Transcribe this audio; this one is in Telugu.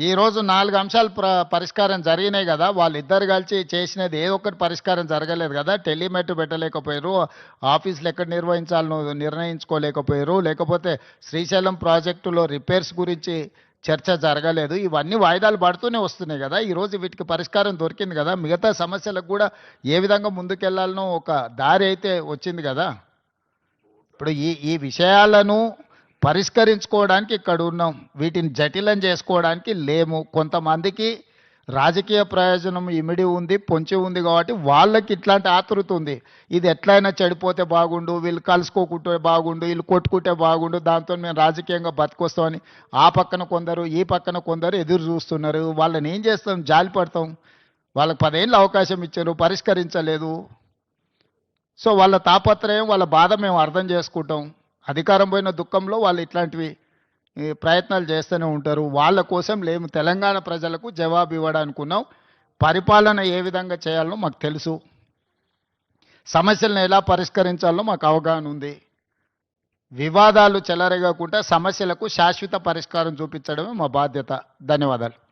ఈరోజు నాలుగు అంశాలు ప్ర పరిష్కారం జరిగినాయి కదా. వాళ్ళిద్దరు కలిసి చేసినది ఏ ఒక్కటి పరిష్కారం జరగలేదు కదా. టెలిమెట్ పెట్టలేకపోయారు. ఆఫీసులు ఎక్కడ నిర్వహించాలనో నిర్ణయించుకోలేకపోయారు. లేకపోతే శ్రీశైలం ప్రాజెక్టులో రిపేర్స్ గురించి చర్చ జరగలేదు. ఇవన్నీ వాయిదాలు పడుతూనే వస్తున్నాయి కదా. ఈరోజు వీటికి పరిష్కారం దొరికింది కదా. మిగతా సమస్యలకు కూడా ఏ విధంగా ముందుకెళ్ళాలనో ఒక దారి అయితే వచ్చింది కదా. ఇప్పుడు ఈ ఈ విషయాలను పరిష్కరించుకోవడానికి ఇక్కడ ఉన్నాం. వీటిని జటిలం చేసుకోవడానికి లేము. కొంతమందికి రాజకీయ ప్రయోజనం ఇమిడి ఉంది పొంచి ఉంది కాబట్టి వాళ్ళకి ఇట్లాంటి ఆతృత ఉంది. ఇది ఎట్లయినా చెడిపోతే బాగుండు వీళ్ళు కలుసుకోకుంటే బాగుండు వీళ్ళు కొట్టుకుంటే బాగుండు దాంతో మేము రాజకీయంగా బతికొస్తామని ఆ పక్కన కొందరు ఈ పక్కన కొందరు ఎదురు చూస్తున్నారు. వాళ్ళని ఏం చేస్తాం? జాలి పడతాం. వాళ్ళకి పదేళ్ళు అవకాశం ఇచ్చారు పరిష్కరించలేదు. సో వాళ్ళ తాపత్రయం వాళ్ళ బాధ మేము అర్థం చేసుకుంటాం. అధికారం పోయిన దుఃఖంలో వాళ్ళు ఇట్లాంటివి ప్రయత్నాలు చేస్తూనే ఉంటారు. వాళ్ళ కోసం లేము తెలంగాణ ప్రజలకు జవాబు ఇవ్వడానుకున్నాం. పరిపాలన ఏ విధంగా చేయాలో మాకు తెలుసు. సమస్యలను ఎలా పరిష్కరించాలో మాకు అవగాహన ఉంది. వివాదాలు చెలరేగకుండా సమస్యలకు శాశ్వత పరిష్కారం చూపించడమే మా బాధ్యత. ధన్యవాదాలు.